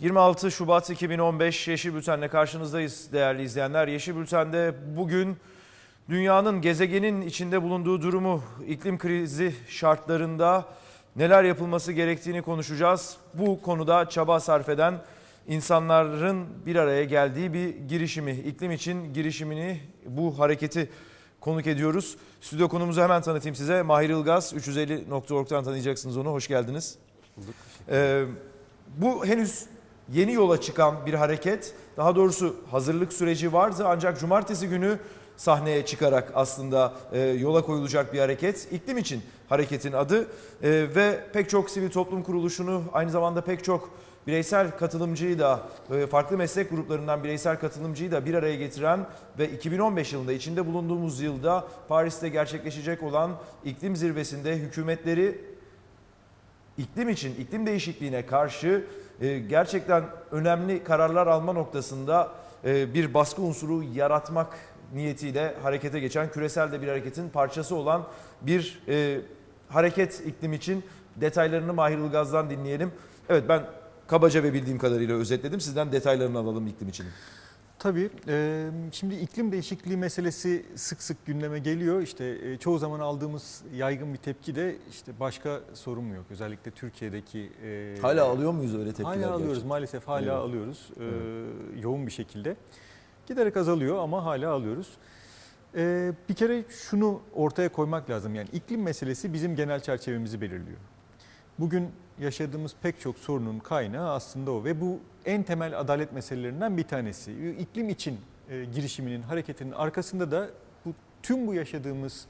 26 Şubat 2015 Yeşil Bülten'le karşınızdayız değerli izleyenler. Yeşil Bülten'de bugün dünyanın gezegenin içinde bulunduğu durumu, iklim krizi şartlarında neler yapılması gerektiğini konuşacağız. Bu konuda çaba sarf eden insanların bir araya geldiği bir girişimi, iklim için girişimini, bu hareketi konuk ediyoruz. Stüdyo konumuzu hemen tanıtayım size. Mahir Ilgaz, 350.org'dan tanıyacaksınız onu. Hoş geldiniz. Ee, bu henüz yeni yola çıkan bir hareket. Daha doğrusu hazırlık süreci vardı ancak cumartesi günü sahneye çıkarak aslında e, yola koyulacak bir hareket. İklim için hareketin adı E, ve pek çok sivil toplum kuruluşunu aynı zamanda pek çok bireysel katılımcıyı da e, farklı meslek gruplarından bireysel katılımcıyı da bir araya getiren ve 2015 yılında içinde bulunduğumuz yılda Paris'te gerçekleşecek olan iklim zirvesinde hükümetleri iklim için, iklim değişikliğine karşı e, gerçekten önemli kararlar alma noktasında e, bir baskı unsuru yaratmak niyetiyle harekete geçen küresel de bir hareketin parçası olan bir e, hareket iklim için detaylarını Mahir Ilgaz'dan dinleyelim. Evet ben kabaca ve bildiğim kadarıyla özetledim. Sizden detaylarını alalım iklim için. Tabii. Şimdi iklim değişikliği meselesi sık sık gündeme geliyor. İşte çoğu zaman aldığımız yaygın bir tepki de işte başka sorun mu yok? Özellikle Türkiye'deki... Hala alıyor muyuz öyle tepkiler? Hala alıyoruz gerçekten? maalesef hala Evet. alıyoruz e, yoğun bir şekilde. Giderek azalıyor ama hala alıyoruz. Bir kere şunu ortaya koymak lazım yani iklim meselesi bizim genel çerçevemizi belirliyor. Bugün yaşadığımız pek çok sorunun kaynağı aslında o ve bu en temel adalet meselelerinden bir tanesi. İklim için e, girişiminin, hareketinin arkasında da bu tüm bu yaşadığımız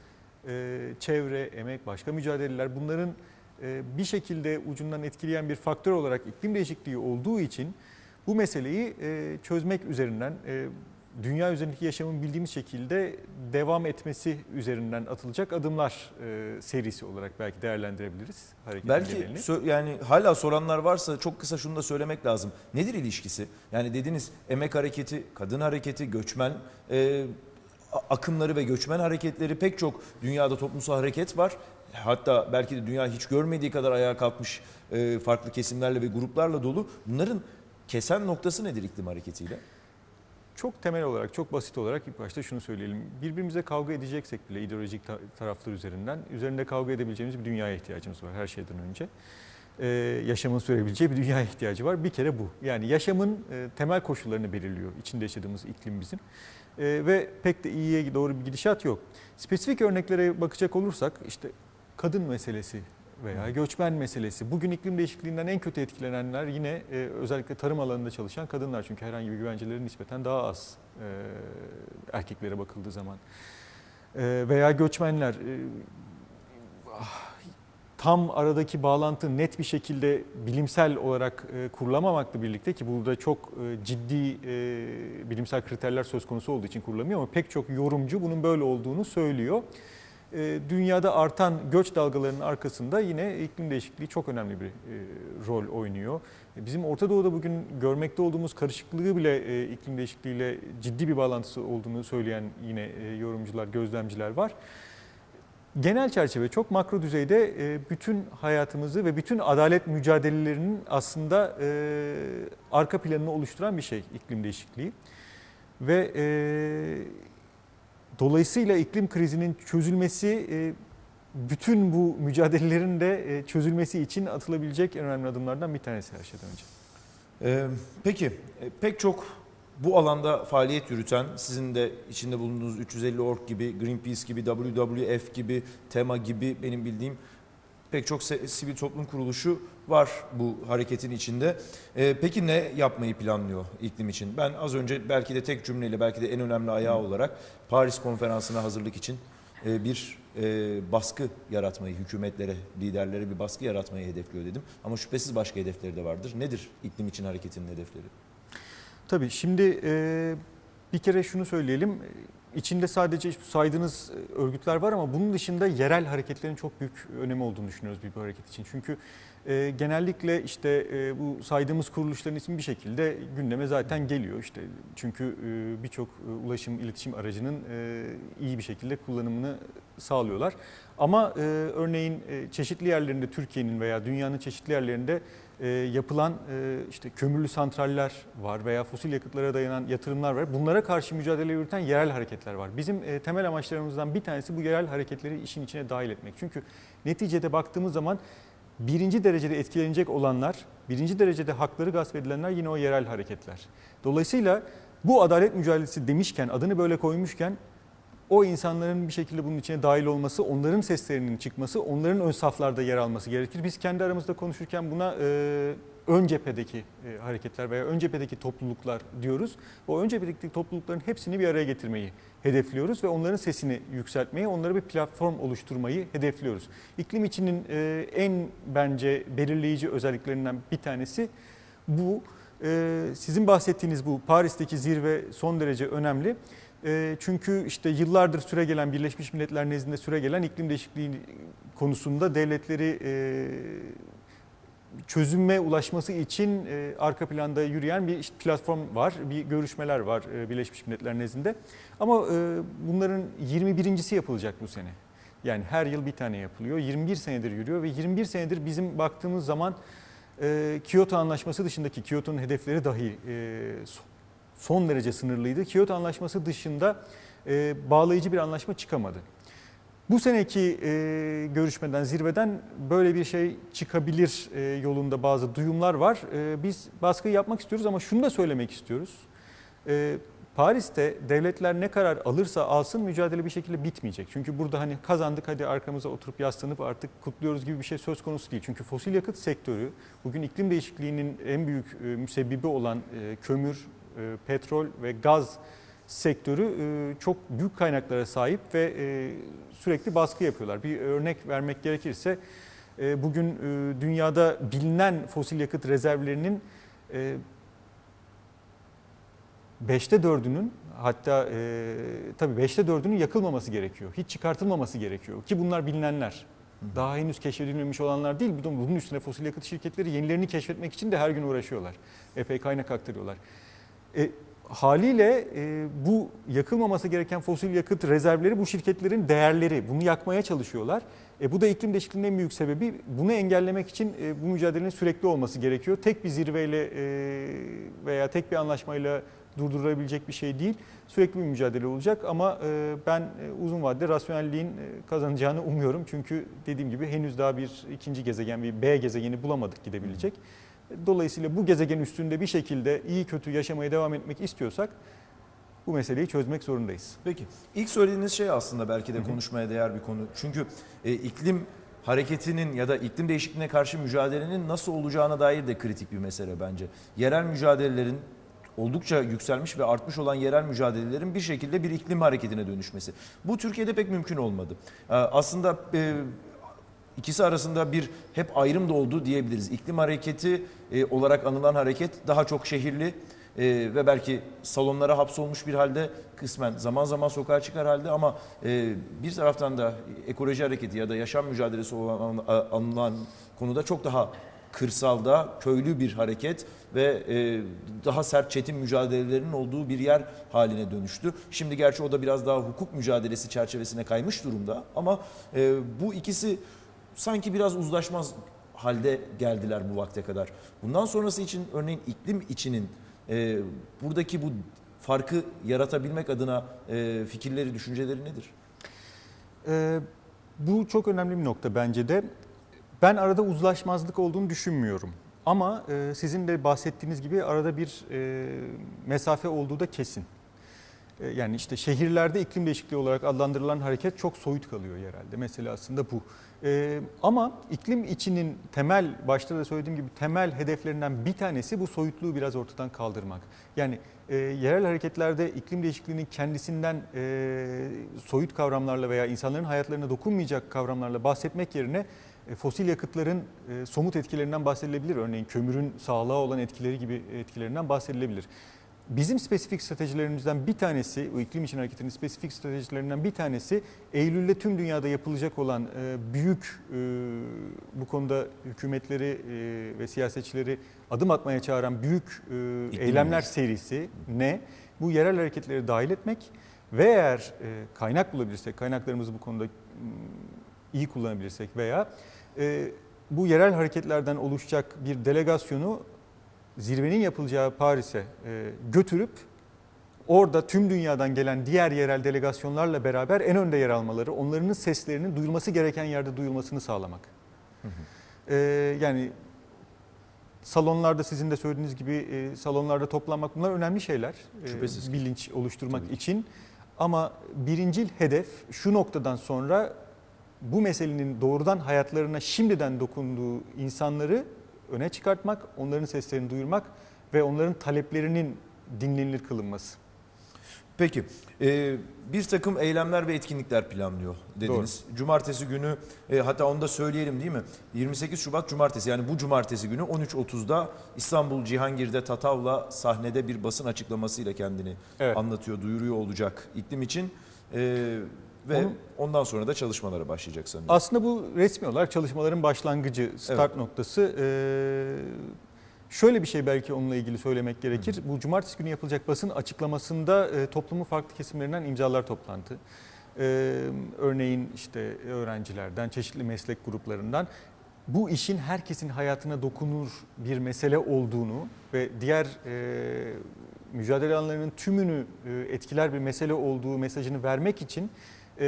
e, çevre, emek, başka mücadeleler bunların e, bir şekilde ucundan etkileyen bir faktör olarak iklim değişikliği olduğu için bu meseleyi çözmek üzerinden dünya üzerindeki yaşamın bildiğimiz şekilde devam etmesi üzerinden atılacak adımlar e, serisi olarak belki değerlendirebiliriz Belki sö- yani hala soranlar varsa çok kısa şunu da söylemek lazım. Nedir ilişkisi? Yani dediniz emek hareketi, kadın hareketi, göçmen e, akımları ve göçmen hareketleri pek çok dünyada toplumsal hareket var. Hatta belki de dünya hiç görmediği kadar ayağa kalkmış e, farklı kesimlerle ve gruplarla dolu. Bunların kesen noktası nedir iklim hareketiyle? Çok temel olarak, çok basit olarak başta şunu söyleyelim. Birbirimize kavga edeceksek bile ideolojik ta- taraflar üzerinden, üzerinde kavga edebileceğimiz bir dünyaya ihtiyacımız var her şeyden önce. Ee, yaşamın sürebileceği bir dünyaya ihtiyacı var. Bir kere bu. Yani yaşamın e, temel koşullarını belirliyor içinde yaşadığımız iklim bizim. Ee, ve pek de iyiye doğru bir gidişat yok. Spesifik örneklere bakacak olursak işte kadın meselesi veya göçmen meselesi. Bugün iklim değişikliğinden en kötü etkilenenler yine e, özellikle tarım alanında çalışan kadınlar. Çünkü herhangi bir güvenceleri nispeten daha az e, erkeklere bakıldığı zaman. E, veya göçmenler. e, ah, tam aradaki bağlantı net bir şekilde bilimsel olarak e, kurulamamakla birlikte ki burada çok e, ciddi e, bilimsel kriterler söz konusu olduğu için kurulamıyor ama pek çok yorumcu bunun böyle olduğunu söylüyor. E, dünyada artan göç dalgalarının arkasında yine iklim değişikliği çok önemli bir e, rol oynuyor. E, Bizim Orta Doğu'da bugün görmekte olduğumuz karışıklığı bile e, iklim değişikliğiyle ciddi bir bağlantısı olduğunu söyleyen yine yorumcular, gözlemciler var. Genel çerçeve çok makro düzeyde bütün hayatımızı ve bütün adalet mücadelelerinin aslında arka planını oluşturan bir şey iklim değişikliği. Ve dolayısıyla iklim krizinin çözülmesi e, bütün bu mücadelelerin de e, çözülmesi için atılabilecek en önemli adımlardan bir tanesi her şeyden önce. Ee, peki e, pek çok bu alanda faaliyet yürüten sizin de içinde bulunduğunuz 350 org gibi, Greenpeace gibi, WWF gibi, TEMA gibi benim bildiğim pek çok sivil toplum kuruluşu var bu hareketin içinde. Ee, peki ne yapmayı planlıyor iklim için? Ben az önce belki de tek cümleyle belki de en önemli ayağı olarak Paris konferansına hazırlık için e, bir e, baskı yaratmayı, hükümetlere, liderlere bir baskı yaratmayı hedefliyor dedim. Ama şüphesiz başka hedefleri de vardır. Nedir iklim için hareketinin hedefleri? Tabii şimdi e, bir kere şunu söyleyelim. İçinde sadece saydığınız e, örgütler var ama bunun dışında yerel hareketlerin çok büyük önemi olduğunu düşünüyoruz bir bu hareket için. Çünkü e, genellikle işte e, bu saydığımız kuruluşların ismi bir şekilde gündeme zaten geliyor. İşte çünkü e, birçok e, ulaşım iletişim aracının e, iyi bir şekilde kullanımını sağlıyorlar. Ama e, örneğin e, çeşitli yerlerinde Türkiye'nin veya dünyanın çeşitli yerlerinde e, yapılan e, işte kömürlü santraller var veya fosil yakıtlara dayanan yatırımlar var. Bunlara karşı mücadele yürüten yerel hareketler var. Bizim e, temel amaçlarımızdan bir tanesi bu yerel hareketleri işin içine dahil etmek. Çünkü neticede baktığımız zaman birinci derecede etkilenecek olanlar, birinci derecede hakları gasp edilenler yine o yerel hareketler. Dolayısıyla bu adalet mücadelesi demişken, adını böyle koymuşken o insanların bir şekilde bunun içine dahil olması, onların seslerinin çıkması, onların ön saflarda yer alması gerekir. Biz kendi aramızda konuşurken buna e, ön cephedeki e, hareketler veya ön cephedeki topluluklar diyoruz. O ön cephedeki toplulukların hepsini bir araya getirmeyi hedefliyoruz ve onların sesini yükseltmeyi, onlara bir platform oluşturmayı hedefliyoruz. İklim içinin e, en bence belirleyici özelliklerinden bir tanesi bu. E, sizin bahsettiğiniz bu Paris'teki zirve son derece önemli. E, çünkü işte yıllardır süre gelen Birleşmiş Milletler nezdinde süre gelen iklim değişikliği konusunda devletleri e, çözüme ulaşması için e, arka planda yürüyen bir platform var, bir görüşmeler var e, Birleşmiş Milletler nezdinde. Ama bunların 21.si yapılacak bu sene. Yani her yıl bir tane yapılıyor. 21 senedir yürüyor ve 21 senedir bizim baktığımız zaman Kyoto Anlaşması dışındaki Kyoto'nun hedefleri dahi son derece sınırlıydı. Kyoto Anlaşması dışında e, bağlayıcı bir anlaşma çıkamadı. Bu seneki e, görüşmeden, zirveden böyle bir şey çıkabilir e, yolunda bazı duyumlar var. E, biz baskı yapmak istiyoruz ama şunu da söylemek istiyoruz. E, Paris'te devletler ne karar alırsa alsın mücadele bir şekilde bitmeyecek. Çünkü burada hani kazandık hadi arkamıza oturup yaslanıp artık kutluyoruz gibi bir şey söz konusu değil. Çünkü fosil yakıt sektörü bugün iklim değişikliğinin en büyük e, müsebbibi olan e, kömür, petrol ve gaz sektörü e, çok büyük kaynaklara sahip ve e, sürekli baskı yapıyorlar. Bir örnek vermek gerekirse e, bugün dünyada bilinen fosil yakıt rezervlerinin beşte dördünün hatta e, tabii beşte dördünün yakılmaması gerekiyor. Hiç çıkartılmaması gerekiyor ki bunlar bilinenler. Daha henüz keşfedilmemiş olanlar değil. Bunun üstüne fosil yakıt şirketleri yenilerini keşfetmek için de her gün uğraşıyorlar. Epey kaynak aktarıyorlar. E, haliyle e, bu yakılmaması gereken fosil yakıt rezervleri bu şirketlerin değerleri. Bunu yakmaya çalışıyorlar. E, bu da iklim değişikliğinin en büyük sebebi. Bunu engellemek için e, bu mücadelenin sürekli olması gerekiyor. Tek bir zirveyle e, veya tek bir anlaşmayla durdurulabilecek bir şey değil. Sürekli bir mücadele olacak ama e, ben e, uzun vadede rasyonelliğin e, kazanacağını umuyorum. Çünkü dediğim gibi henüz daha bir ikinci gezegen, bir B gezegeni bulamadık gidebilecek. Dolayısıyla bu gezegen üstünde bir şekilde iyi kötü yaşamaya devam etmek istiyorsak bu meseleyi çözmek zorundayız. Peki ilk söylediğiniz şey aslında belki de konuşmaya değer bir konu. Çünkü e, iklim hareketinin ya da iklim değişikliğine karşı mücadelenin nasıl olacağına dair de kritik bir mesele bence. Yerel mücadelelerin oldukça yükselmiş ve artmış olan yerel mücadelelerin bir şekilde bir iklim hareketine dönüşmesi. Bu Türkiye'de pek mümkün olmadı. Ee, Aslında e, ikisi arasında bir hep ayrım da oldu diyebiliriz. İklim hareketi e, olarak anılan hareket daha çok şehirli e, ve belki salonlara hapsolmuş bir halde kısmen zaman zaman sokağa çıkar halde ama e, bir taraftan da ekoloji hareketi ya da yaşam mücadelesi olan anılan konuda çok daha kırsalda köylü bir hareket ve e, daha sert çetin mücadelelerinin olduğu bir yer haline dönüştü. Şimdi gerçi o da biraz daha hukuk mücadelesi çerçevesine kaymış durumda ama e, bu ikisi sanki biraz uzlaşmaz halde geldiler bu vakte kadar. Bundan sonrası için örneğin iklim içinin e, buradaki bu farkı yaratabilmek adına e, fikirleri, düşünceleri nedir? Ee, bu çok önemli bir nokta bence de. Ben arada uzlaşmazlık olduğunu düşünmüyorum. Ama e, sizin de bahsettiğiniz gibi arada bir e, mesafe olduğu da kesin. E, yani işte şehirlerde iklim değişikliği olarak adlandırılan hareket çok soyut kalıyor yerelde. Mesela aslında bu. E, ama iklim içinin temel, başta da söylediğim gibi temel hedeflerinden bir tanesi bu soyutluğu biraz ortadan kaldırmak. Yani e, yerel hareketlerde iklim değişikliğinin kendisinden e, soyut kavramlarla veya insanların hayatlarına dokunmayacak kavramlarla bahsetmek yerine e, fosil yakıtların e, somut etkilerinden bahsedilebilir. Örneğin kömürün sağlığa olan etkileri gibi etkilerinden bahsedilebilir. Bizim spesifik stratejilerimizden bir tanesi, o iklim için hareketinin spesifik stratejilerinden bir tanesi Eylül'de tüm dünyada yapılacak olan e, büyük bu konuda hükümetleri ve siyasetçileri adım atmaya çağıran büyük eylemler serisi ne? Bu yerel hareketleri dahil etmek ve eğer kaynak bulabilirsek, kaynaklarımızı bu konuda iyi kullanabilirsek veya bu yerel hareketlerden oluşacak bir delegasyonu zirvenin yapılacağı Paris'e e, götürüp orada tüm dünyadan gelen diğer yerel delegasyonlarla beraber en önde yer almaları, onların seslerinin duyulması gereken yerde duyulmasını sağlamak. E, yani salonlarda sizin de söylediğiniz gibi e, salonlarda toplanmak bunlar önemli şeyler. E, Şüphesiz ki. bilinç oluşturmak Tabii için. Ama birincil hedef şu noktadan sonra bu meselenin doğrudan hayatlarına şimdiden dokunduğu insanları öne çıkartmak, onların seslerini duyurmak ve onların taleplerinin dinlenilir kılınması. Peki e, bir takım eylemler ve etkinlikler planlıyor dediniz. Cumartesi günü e, hatta onu da söyleyelim değil mi? 28 Şubat Cumartesi yani bu Cumartesi günü 13.30'da İstanbul Cihangir'de Tatavla sahnede bir basın açıklamasıyla kendini Evet. anlatıyor, duyuruyor olacak iklim için. E, ve Onun- ondan sonra da çalışmalara başlayacak sanıyorum. Aslında bu resmi olarak çalışmaların başlangıcı, start noktası. Ee, şöyle bir şey belki onunla ilgili söylemek gerekir. Bu cumartesi günü yapılacak basın açıklamasında e, toplumun farklı kesimlerinden imzalar toplandı. Ee, örneğin işte öğrencilerden, çeşitli meslek gruplarından bu işin herkesin hayatına dokunur bir mesele olduğunu ve diğer e, mücadele alanlarının tümünü e, etkiler bir mesele olduğu mesajını vermek için e,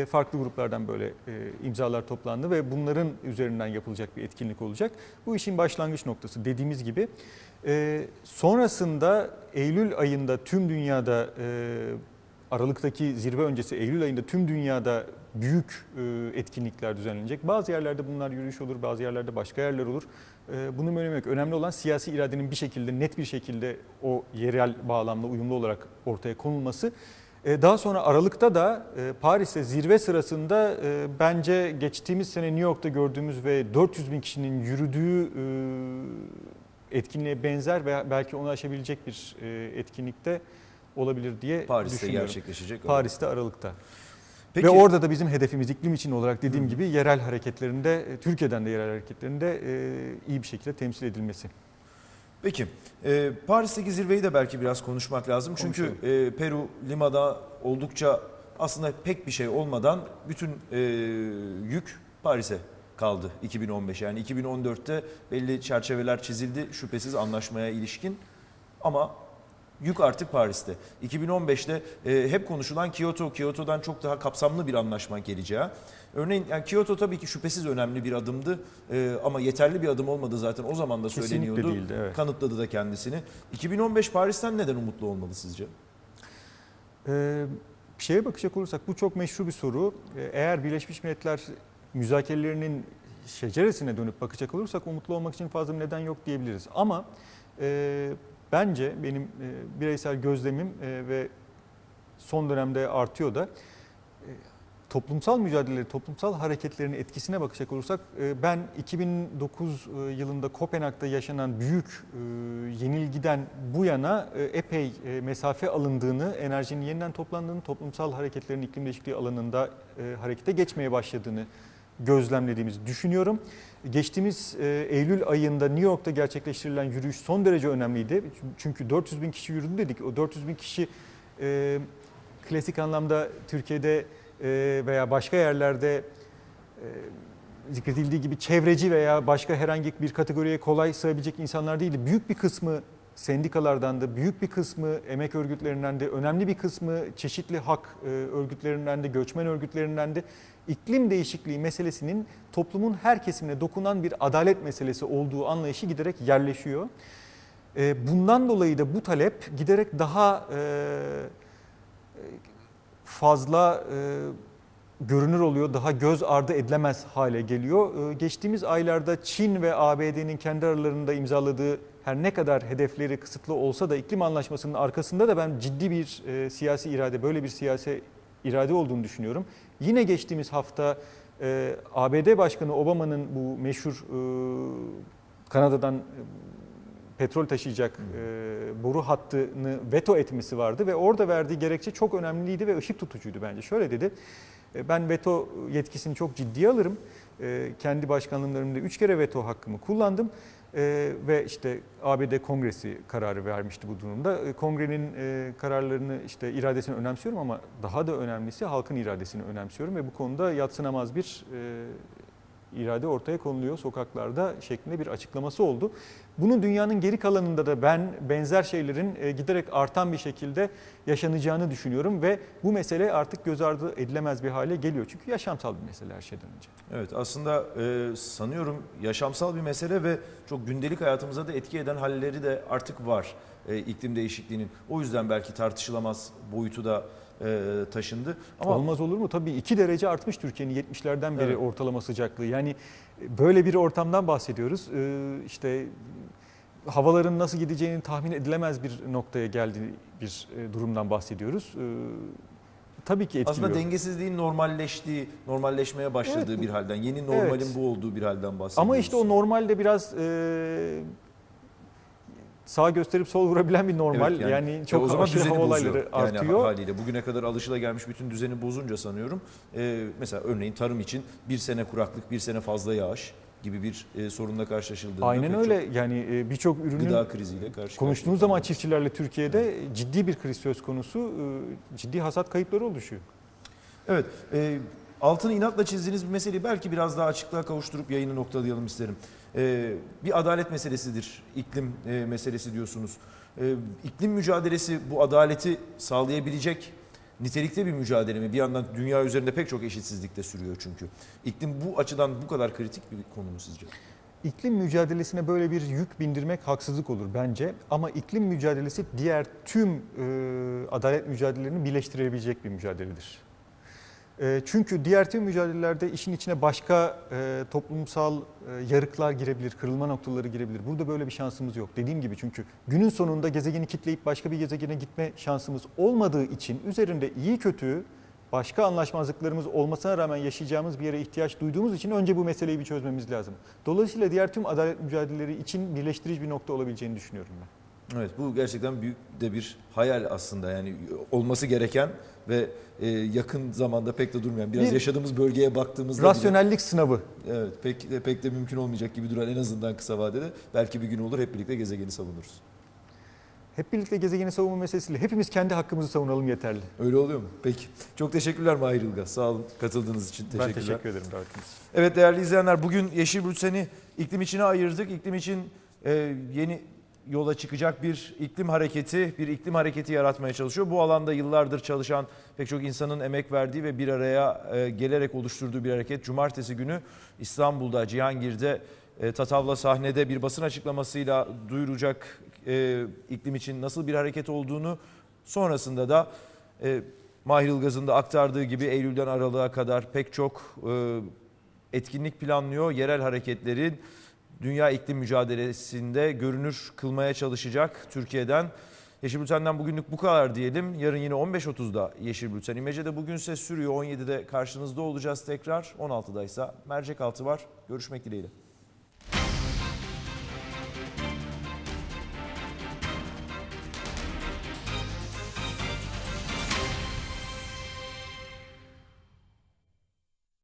farklı gruplardan böyle e, imzalar toplandı ve bunların üzerinden yapılacak bir etkinlik olacak. Bu işin başlangıç noktası dediğimiz gibi. E, Sonrasında Eylül ayında tüm dünyada e, Aralık'taki zirve öncesi Eylül ayında tüm dünyada büyük e, etkinlikler düzenlenecek. Bazı yerlerde bunlar yürüyüş olur, bazı yerlerde başka yerler olur. E, Bunun önemi yok. Önemli olan siyasi iradenin bir şekilde, net bir şekilde o yerel bağlamla uyumlu olarak ortaya konulması. E, Daha sonra Aralık'ta da e, Paris'te zirve sırasında e, bence geçtiğimiz sene New York'ta gördüğümüz ve 400 bin kişinin yürüdüğü etkinliğe benzer veya belki onu aşabilecek bir etkinlikte olabilir diye Paris'te düşünüyorum. gerçekleşecek. Paris'te Aralık'ta. Peki, Ve orada da bizim hedefimiz iklim için olarak dediğim gibi yerel hareketlerinde, Türkiye'den de yerel hareketlerinde iyi bir şekilde temsil edilmesi. Peki e, Paris'teki zirveyi de belki biraz konuşmak lazım. Çünkü e, Peru Lima'da oldukça aslında pek bir şey olmadan bütün e, yük Paris'e kaldı 2015. Yani 2014'te belli çerçeveler çizildi şüphesiz anlaşmaya ilişkin ama yük artık Paris'te. 2015'te e, hep konuşulan Kyoto, Kyoto'dan çok daha kapsamlı bir anlaşma geleceği. Örneğin yani Kyoto tabii ki şüphesiz önemli bir adımdı e, ama yeterli bir adım olmadı zaten o zaman da Kesinlikle söyleniyordu. değildi, evet. Kanıtladı da kendisini. 2015 Paris'ten neden umutlu olmalı sizce? Ee, şeye bakacak olursak bu çok meşru bir soru. Ee, Eğer Birleşmiş Milletler müzakerelerinin şeceresine dönüp bakacak olursak umutlu olmak için fazla bir neden yok diyebiliriz. Ama e, bence benim e, bireysel gözlemim e, ve son dönemde artıyor da e, toplumsal mücadeleleri, toplumsal hareketlerin etkisine bakacak olursak ben 2009 e, yılında Kopenhag'da yaşanan büyük yenilgiden bu yana epey mesafe alındığını, enerjinin yeniden toplandığını, toplumsal hareketlerin iklim değişikliği alanında harekete geçmeye başladığını gözlemlediğimizi düşünüyorum. Geçtiğimiz e, Eylül ayında New York'ta gerçekleştirilen yürüyüş son derece önemliydi. Çünkü 400 bin kişi yürüdü dedik. O 400 bin kişi e, klasik anlamda Türkiye'de e, veya başka yerlerde e, zikredildiği gibi çevreci veya başka herhangi bir kategoriye kolay sığabilecek insanlar değildi. Büyük bir kısmı sendikalardan da, büyük bir kısmı emek örgütlerinden de, önemli bir kısmı çeşitli hak e, örgütlerinden de, göçmen örgütlerinden de iklim değişikliği meselesinin toplumun her kesimine dokunan bir adalet meselesi olduğu anlayışı giderek yerleşiyor. E, Bundan dolayı da bu talep giderek daha e, fazla görünür oluyor, daha göz ardı edilemez hale geliyor. Geçtiğimiz aylarda Çin ve ABD'nin kendi aralarında imzaladığı her ne kadar hedefleri kısıtlı olsa da iklim anlaşmasının arkasında da ben ciddi bir e, siyasi irade, böyle bir siyasi irade olduğunu düşünüyorum. Yine geçtiğimiz hafta e, ABD Başkanı Obama'nın bu meşhur e, Kanada'dan e, petrol taşıyacak e, boru hattını veto etmesi vardı ve orada verdiği gerekçe çok önemliydi ve ışık tutucuydu bence. Şöyle dedi, e, ben veto yetkisini çok ciddiye alırım. E, kendi başkanlığımda üç kere veto hakkımı kullandım. E, ve işte ABD Kongresi kararı vermişti bu durumda. E, kongrenin e, kararlarını işte iradesini önemsiyorum ama daha da önemlisi halkın iradesini önemsiyorum ve bu konuda yatsınamaz bir e, irade ortaya konuluyor sokaklarda şeklinde bir açıklaması oldu. Bunun dünyanın geri kalanında da ben benzer şeylerin e, giderek artan bir şekilde yaşanacağını düşünüyorum ve bu mesele artık göz ardı edilemez bir hale geliyor. Çünkü yaşamsal bir mesele her şeyden önce. Evet aslında e, sanıyorum yaşamsal bir mesele ve çok gündelik hayatımıza da etki eden halleri de artık var e, iklim değişikliğinin. O yüzden belki tartışılamaz boyutu da e, taşındı. Ama Olmaz olur mu? Tabii 2 derece artmış Türkiye'nin 70'lerden beri Evet. ortalama sıcaklığı. Yani e, böyle bir ortamdan bahsediyoruz. Ee, işte havaların nasıl gideceğini tahmin edilemez bir noktaya geldiği bir e, durumdan bahsediyoruz. Ee, tabii ki etkiliyor. aslında dengesizliğin normalleştiği, normalleşmeye başladığı Evet. bir halden, yeni normalin Evet. bu olduğu bir halden bahsediyoruz. Ama işte o normalde biraz e, sağ gösterip sol vurabilen bir normal. Evet, yani, e, çok o zaman aşırı hava bozuyor. olayları Yani artıyor. haliyle bugüne kadar alışılagelmiş bütün düzeni bozunca sanıyorum. e, mesela örneğin tarım için bir sene kuraklık, bir sene fazla yağış gibi bir e, sorunla karşılaşıldığında Aynen öyle. Yani e, birçok çok ürünün gıda kriziyle karşı Konuştuğunuz zaman kalıyoruz. çiftçilerle Türkiye'de ciddi bir kriz söz konusu, e, ciddi hasat kayıpları oluşuyor. Evet, e, altını inatla çizdiğiniz bir meseleyi belki biraz daha açıklığa kavuşturup yayını noktalayalım isterim. E, bir adalet meselesidir, iklim e, meselesi diyorsunuz. E, iklim mücadelesi bu adaleti sağlayabilecek nitelikte bir mücadele mi? Bir yandan dünya üzerinde pek çok eşitsizlik de sürüyor çünkü. İklim bu açıdan bu kadar kritik bir konu mu sizce? İklim mücadelesine böyle bir yük bindirmek haksızlık olur bence. Ama iklim mücadelesi diğer tüm e, adalet mücadelelerini birleştirebilecek bir mücadeledir. E, çünkü diğer tüm mücadelelerde işin içine başka e, toplumsal e, yarıklar girebilir, kırılma noktaları girebilir. Burada böyle bir şansımız yok. Dediğim gibi çünkü günün sonunda gezegeni kitleyip başka bir gezegene gitme şansımız olmadığı için üzerinde iyi kötü başka anlaşmazlıklarımız olmasına rağmen yaşayacağımız bir yere ihtiyaç duyduğumuz için önce bu meseleyi bir çözmemiz lazım. Dolayısıyla diğer tüm adalet mücadeleleri için birleştirici bir nokta olabileceğini düşünüyorum ben. Evet bu gerçekten büyük de bir hayal aslında yani olması gereken ve e, yakın zamanda pek de durmayan biraz Bir- yaşadığımız bölgeye baktığımızda bile- Rasyonellik sınavı. evet pek de, pek de mümkün olmayacak gibi duran en azından kısa vadede belki bir gün olur hep birlikte gezegeni savunuruz. Hep birlikte gezegeni savunma meselesiyle hepimiz kendi hakkımızı savunalım yeterli. Öyle oluyor mu? Peki. Çok teşekkürler Mahir Ilgaz. Sağ olun katıldığınız için. Teşekkürler. Ben teşekkür ederim davetiniz. Evet değerli izleyenler bugün Yeşil Bülten'i iklim içine ayırdık. İklim için e, yeni yola çıkacak bir iklim hareketi, bir iklim hareketi yaratmaya çalışıyor. Bu alanda yıllardır çalışan pek çok insanın emek verdiği ve bir araya e, gelerek oluşturduğu bir hareket. Cumartesi günü İstanbul'da, Cihangir'de e, Tatavla sahnede bir basın açıklamasıyla duyuracak e, iklim için nasıl bir hareket olduğunu sonrasında da Mahir Ilgaz'ın da aktardığı gibi Eylül'den Aralık'a kadar pek çok etkinlik planlıyor. Yerel hareketlerin dünya iklim mücadelesinde görünür kılmaya çalışacak Türkiye'den. Yeşil Bülten'den bugünlük bu kadar diyelim. Yarın yine 15.30'da Yeşil Bülten. İmece'de bugünse sürüyor. 17'de karşınızda olacağız tekrar. 16'da ise mercek altı var. Görüşmek dileğiyle.